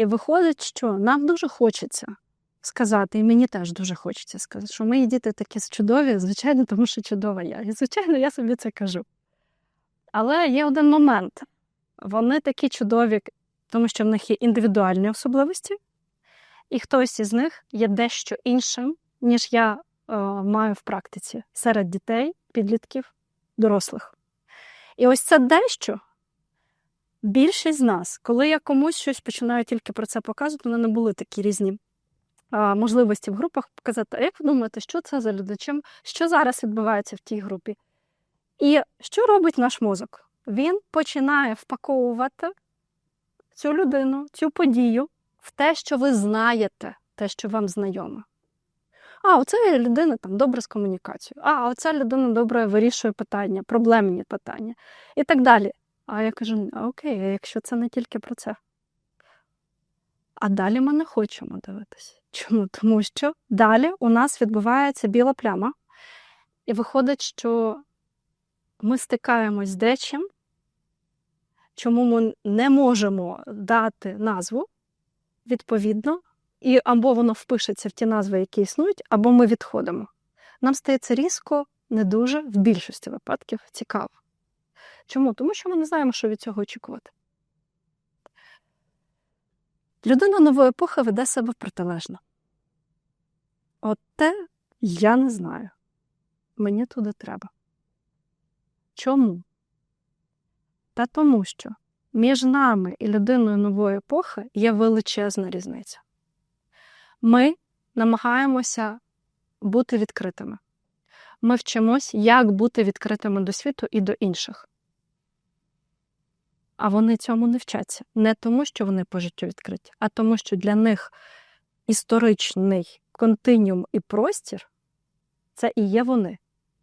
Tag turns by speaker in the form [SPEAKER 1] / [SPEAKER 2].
[SPEAKER 1] І виходить, що нам дуже хочеться сказати, і мені теж дуже хочеться сказати, що мої діти такі чудові, звичайно, тому що чудова я. І, звичайно, я собі це кажу. Але є один момент. Вони такі чудові, тому що в них є індивідуальні особливості, і хтось із них є дещо іншим, ніж я е, маю в практиці серед дітей, підлітків, дорослих. І ось це дещо. Більшість з нас, коли я комусь щось починаю тільки про це показувати, у мене були такі різні а, можливості в групах показати, а як ви думаєте, що це за люди? Чим, що зараз відбувається в тій групі? І що робить наш мозок? Він починає впаковувати цю людину, цю подію в те, що ви знаєте, те, що вам знайоме. А, оця людина там добре з комунікацією. А, оця людина добре вирішує питання, проблемні питання і так далі. А я кажу: «А, окей, а якщо це не тільки про це. А далі ми не хочемо дивитися. Чому? Тому що далі у нас відбувається біла пляма, і виходить, що ми стикаємось з дечим, чому ми не можемо дати назву відповідно, і або воно впишеться в ті назви, які існують, або ми відходимо. Нам стається різко, не дуже, в більшості випадків цікаво. Чому? Тому що ми не знаємо, що від цього очікувати. Людина нової епохи веде себе протилежно. От те я не знаю. Мені туди треба. Чому? Та тому що між нами і людиною нової епохи є величезна різниця. Ми намагаємося бути відкритими. Ми вчимось, як бути відкритими до світу і до інших. А вони цьому не вчаться. Не тому, що вони по життю відкриті, а тому, що для них історичний континіум і простір це і є вони.